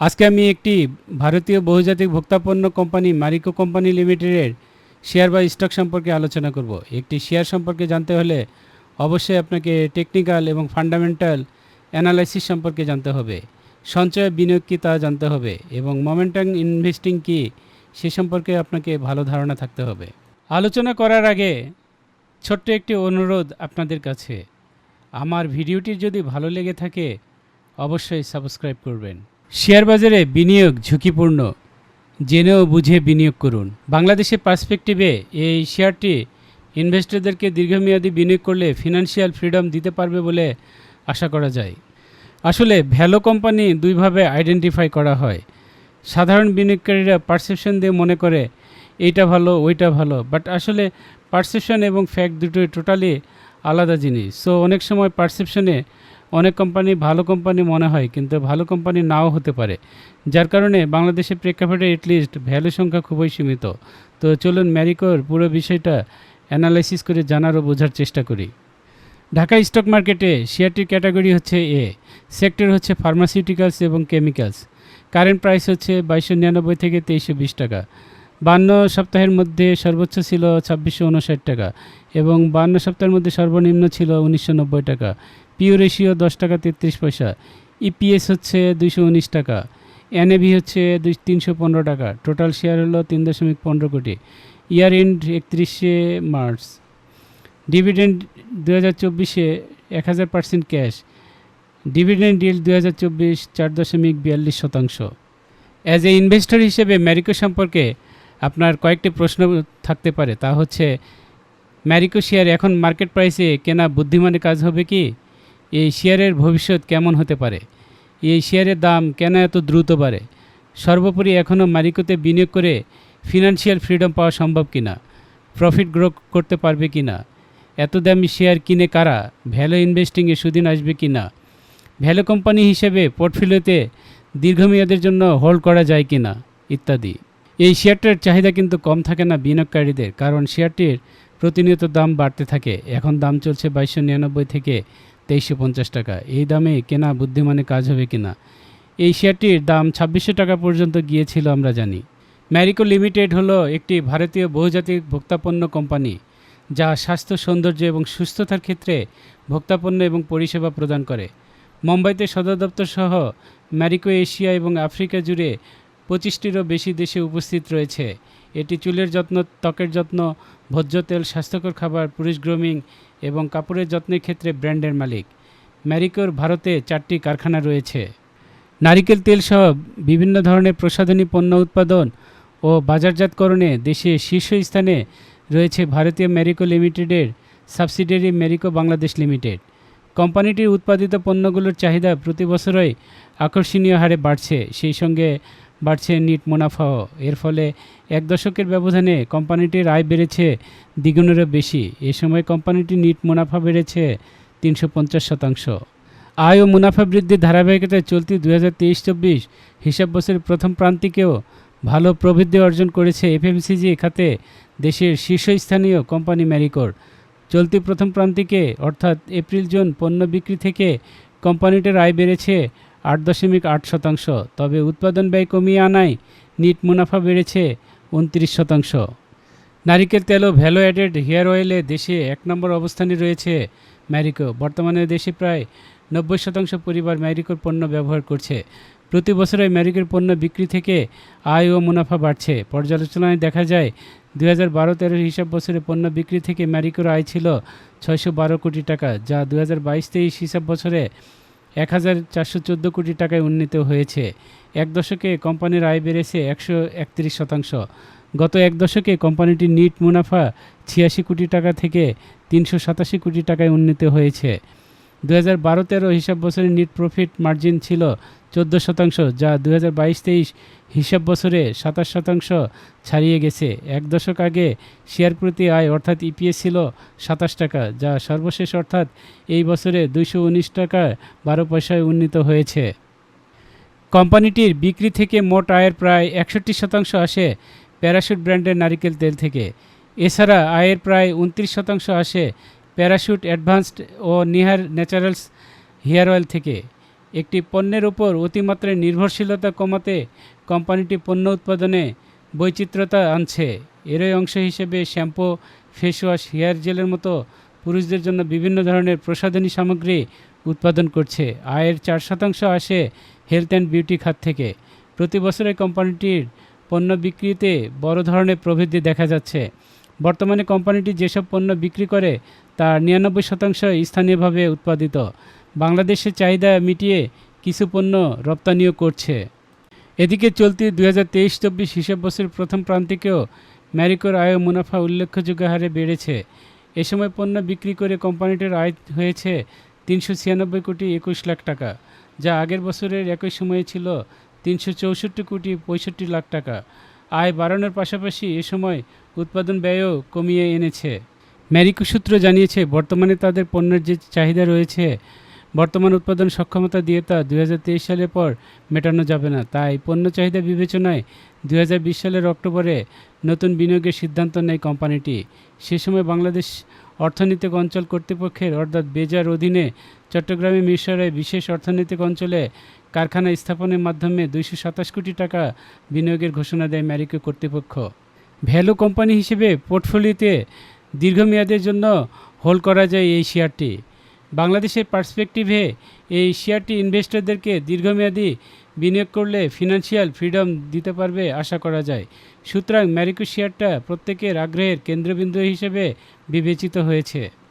আজকে আমি একটি ভারতীয় বহুজাতিক ভোক্তাপণ্য কোম্পানি মারিকো কোম্পানি লিমিটেডের শেয়ার বা স্টক সম্পর্কে আলোচনা করব। একটি শেয়ার সম্পর্কে জানতে হলে অবশ্যই আপনাকে টেকনিক্যাল এবং ফান্ডামেন্টাল অ্যানালাইসিস সম্পর্কে জানতে হবে। সঞ্চয়, বিনিয়োগ কী তা জানতে হবে এবং মোমেন্টাম ইনভেস্টিং কী সে সম্পর্কে আপনাকে ভালো ধারণা থাকতে হবে। আলোচনা করার আগে ছোট্ট একটি অনুরোধ আপনাদের কাছে। আমার ভিডিওটি যদি ভালো লেগে থাকে, অবশ্যই সাবস্ক্রাইব করবেন। শেয়ার বাজারে বিনিয়োগ ঝুঁকিপূর্ণ। জেনেও বুঝে বিনিয়োগ করুন। বাংলাদেশের পার্সপেক্টিভে এই শেয়ারটি ইনভেস্টরদেরকে দীর্ঘমেয়াদী বিনিয়োগ করলে ফিনান্সিয়াল ফ্রিডম দিতে পারবে বলে আশা করা যায়। আসলে ভ্যালো কোম্পানি দুইভাবে আইডেন্টিফাই করা হয়। সাধারণ বিনিয়োগকারীরা পারসেপশন দিয়ে মনে করে, এইটা ভালো, ওইটা ভালো। বাট আসলে পারসেপশন এবং ফ্যাক্ট দুটোই টোটালি আলাদা জিনিস। সো অনেক সময় পারসেপশনে অনেক কোম্পানি ভালো কোম্পানি মনে হয়, কিন্তু ভালো কোম্পানি নাও হতে পারে। যার কারণে বাংলাদেশের প্রেক্ষাপটে এটলিস্ট ভ্যালু সংখ্যা খুবই সীমিত। তো চলুন ম্যারিকোর পুরো বিষয়টা অ্যানালাইসিস করে জানার ও বোঝার চেষ্টা করি। ঢাকা স্টক মার্কেটে শেয়ারটির ক্যাটাগরি হচ্ছে এ সেক্টর হচ্ছে ফার্মাসিউটিক্যালস এবং কেমিক্যালস কারেন্ট প্রাইস হচ্ছে বাইশশো নিরানব্বই থেকে তেইশশো বিশ টাকা। বান্ন সপ্তাহের মধ্যে সর্বোচ্চ ছিল ছাব্বিশশো উনষাট টাকা এবং বান্ন সপ্তাহের মধ্যে সর্বনিম্ন ছিল উনিশশো নব্বই টাকা। পিও রেশিও দশ টাকা তেত্রিশ পয়সা। ইপিএস হচ্ছে দুইশো উনিশ টাকা। এনএভি হচ্ছে দুই, তিনশো পনেরো টাকা। টোটাল শেয়ার হলো তিন দশমিক পনেরো কোটি। ইয়ার এন্ড একত্রিশে মার্চ। ডিভিডেন্ড দু হাজার চব্বিশে এক হাজার পার্সেন্ট ক্যাশ। ডিভিডেন্ড ডিল দু হাজার চব্বিশ চার দশমিক বিয়াল্লিশ শতাংশ। অ্যাজ এ ইনভেস্টর হিসেবে ম্যারিকো সম্পর্কে আপনার কয়েকটি প্রশ্ন থাকতে পারে। তা হচ্ছে, ম্যারিকো শেয়ার এখন মার্কেট প্রাইসে কেনা বুদ্ধিমানের কাজ হবে কি? এই শেয়ারের ভবিষ্যৎ কেমন হতে পারে? এই শেয়ারের দাম কেন এত দ্রুত বাড়ে? সর্বোপরি এখনও ম্যারিকোতে বিনিয়োগ করে ফিনান্সিয়াল ফ্রিডম পাওয়া সম্ভব কিনা? প্রফিট গ্রো করতে পারবে কিনা? এত দামি শেয়ার কিনে কারা? ভ্যালু ইনভেস্টিংয়ে সুদিন আসবে কি না ভ্যালু কোম্পানি হিসেবে পোর্টফোলিওতে দীর্ঘমেয়াদের জন্য হোল্ড করা যায় কি না ইত্যাদি। এই শেয়ারটার চাহিদা কিন্তু কম থাকে না বিনিয়োগকারীদের, কারণ শেয়ারটির প্রতিনিয়ত দাম বাড়তে থাকে। এখন দাম চলছে বাইশশো নিরানব্বই থেকে তেইশশো পঞ্চাশ টাকা। এই দামে কেনা বুদ্ধিমানে কাজ হবে কিনা? এই শেয়ারটির দাম ছাব্বিশশো টাকা পর্যন্ত গিয়েছিল আমরা জানি। ম্যারিকো লিমিটেড হলো একটি ভারতীয় বহুজাতিক ভোক্তাপণ্য কোম্পানি, যা স্বাস্থ্য, সৌন্দর্য এবং সুস্থতার ক্ষেত্রে ভোক্তাপণ্য এবং পরিষেবা প্রদান করে। মুম্বাইতে সদর দপ্তর সহ ম্যারিকো এশিয়া এবং আফ্রিকা জুড়ে পঁচিশটিরও বেশি দেশে উপস্থিত রয়েছে। এটি চুলের যত্ন, ত্বকের যত্ন, ভোজ্য তেল, স্বাস্থ্যকর খাবার, পুরুষ গ্রোমিং এবং কাপড়ের যত্নের ক্ষেত্রে ব্র্যান্ডের মালিক। ম্যারিকোর ভারতে চারটি কারখানা রয়েছে। নারিকেল তেল সহ বিভিন্ন ধরনের প্রসাধনী পণ্য উৎপাদন ও বাজারজাতকরণে দেশে শীর্ষস্থানে রয়েছে ভারতীয় ম্যারিকো লিমিটেডের সাবসিডিয়ারি ম্যারিকো বাংলাদেশ লিমিটেড। কোম্পানিটির উৎপাদিত পণ্যগুলোর চাহিদা প্রতি বছরই আকর্ষণীয় হারে বাড়ছে। সেই সঙ্গে বাড়ছে নিট মুনাফাও। এর ফলে এক দশকের ব্যবধানে কোম্পানিটির আয় বেড়েছে দ্বিগুণেরও বেশি। এ সময় কোম্পানিটির নিট মুনাফা বেড়েছে তিনশো পঞ্চাশ শতাংশ। আয় ও মুনাফা বৃদ্ধির ধারাবাহিকতায় চলতি দু হাজার তেইশ চব্বিশ হিসাব বছরের প্রথম প্রান্তিকেও ভালো প্রবৃদ্ধি অর্জন করেছে এফএমসিজি খাতে দেশের শীর্ষস্থানীয় কোম্পানি ম্যারিকোর। চলতি প্রথম প্রান্তিকে, অর্থাৎ এপ্রিল জুন পণ্য বিক্রি থেকে কোম্পানিটির আয় বেড়েছে আট দশমিক আট শতাংশ, তবে উৎপাদন ব্যয় কমিয়ে আনায় নিট মুনাফা বেড়েছে উনত্রিশ শতাংশ। নারিকেল তেল ও ভ্যালো অ্যাডেড হেয়ার অয়েলে দেশে এক নম্বর অবস্থানে রয়েছে ম্যারিকো। বর্তমানে দেশে প্রায় নব্বই শতাংশ পরিবার ম্যারিকোর পণ্য ব্যবহার করছে। প্রতি বছরে ম্যারিকোর পণ্য বিক্রি থেকে আয় ও মুনাফা বাড়ছে। পর্যালোচনায় দেখা যায় দুই হাজার বারো তেরোর হিসাব বছরে পণ্য বিক্রি থেকে ম্যারিকোর আয় ছিল ছয়শো বারো কোটি টাকা, যা দু হাজার বাইশ তেইশ হিসাব বছরে এক হাজার চারশো চোদ্দ কোটি টাকায় উন্নীত হয়েছে। এক দশকে কোম্পানির আয় বেড়েছে একশো একত্রিশ শতাংশ। গত এক দশকে কোম্পানিটির নিট মুনাফা ছিয়াশি কোটি টাকা থেকে তিনশো সাতাশি কোটি টাকায় উন্নীত হয়েছে। দু হাজার বারো তেরো হিসাব বছরের নিট প্রফিট মার্জিন ছিল চোদ্দ শতাংশ, যা দু হাজার বাইশ তেইশ হিসাব বছরে সাতাশ শতাংশ ছাড়িয়ে গেছে। এক দশক আগে শেয়ার প্রতি আয় অর্থাৎ ইপিএস ছিল সাতাশ টাকা, যা সর্বশেষ অর্থাৎ এই বছরে দুইশো উনিশ টাকা বারো পয়সায় উন্নীত হয়েছে। কোম্পানিটির বিক্রি থেকে মোট আয়ের প্রায় একষট্টি শতাংশ আসে প্যারাশুট ব্র্যান্ডের নারিকেল তেল থেকে। এছাড়া আয়ের প্রায় উনত্রিশ শতাংশ আসে প্যারাশুট অ্যাডভান্সড ও নিহার ন্যাচারালস হেয়ার অয়েল থেকে। একটি পণ্যের উপর অতিমাত্রায় নির্ভরশীলতা কমাতে কোম্পানিটি পণ্য উৎপাদনে বৈচিত্র্যতা আনছে। এরই অংশ হিসেবে শ্যাম্পু ফেস ওয়াশ হেয়ার জেলের মতো পুরুষদের জন্য বিভিন্ন ধরনের প্রসাধনী সামগ্রী উৎপাদন করছে। আয়ের চার শতাংশ আসে হেলথ অ্যান্ড বিউটি খাত থেকে। প্রতি বছরে কোম্পানিটির পণ্য বিক্রিতে বড় ধরনের প্রবৃদ্ধি দেখা যাচ্ছে। বর্তমানে কোম্পানিটি যেসব পণ্য বিক্রি করে তার নিরানব্বই শতাংশ স্থানীয়ভাবে উৎপাদিত। বাংলাদেশের চাহিদা মিটিয়ে কিছু পণ্য রপ্তানিও করছে। এদিকে চলতি দুই হাজার তেইশ চব্বিশ হিসাব বছরের প্রথম প্রান্তিকেও ম্যারিকোর আয় ও মুনাফা উল্লেখযোগ্য হারে বেড়েছে। এ সময় পণ্য বিক্রি করে কোম্পানিটির আয় হয়েছে তিনশো ছিয়ানব্বই কোটি একুশ লাখ টাকা, যা আগের বছরের একই সময়ে ছিল তিনশো চৌষট্টি কোটি পঁয়ষট্টি লাখ টাকা। আয় বাড়ানোর পাশাপাশি এ সময় উৎপাদন ব্যয়ও কমিয়ে এনেছে। ম্যারিকো সূত্র জানিয়েছে, বর্তমানে তাদের পণ্যের যে চাহিদা রয়েছে বর্তমান উৎপাদন সক্ষমতা দিয়ে তা দুই হাজার তেইশ সালের পর মেটানো যাবে না। তাই পণ্য চাহিদা বিবেচনায় দুই হাজার বিশ সালের অক্টোবরে নতুন বিনিয়োগের সিদ্ধান্ত নেয় কোম্পানিটি। সে সময় বাংলাদেশ অর্থনৈতিক অঞ্চল কর্তৃপক্ষের, অর্থাৎ বেজার অধীনে চট্টগ্রামে মিরসরাই বিশেষ অর্থনৈতিক অঞ্চলে কারখানা স্থাপনের মাধ্যমে দুইশো সাতাশ কোটি টাকা বিনিয়োগের ঘোষণা দেয় ম্যারিকো কর্তৃপক্ষ। ভ্যালু কোম্পানি হিসেবে পোর্টফোলিওতে দীর্ঘমেয়াদের জন্য হোল্ড করা যায় এই শেয়ারটি। বাংলাদেশের পার্সপেক্টিভে এই শেয়ারটি ইনভেস্টরদেরকে দীর্ঘমেয়াদী বিনিয়োগ করলে ফিনান্সিয়াল ফ্রিডম দিতে পারবে আশা করা যায়। সুতরাং ম্যারিকো শেয়ারটা প্রত্যেকের আগ্রহের কেন্দ্রবিন্দু হিসেবে বিবেচিত হয়েছে।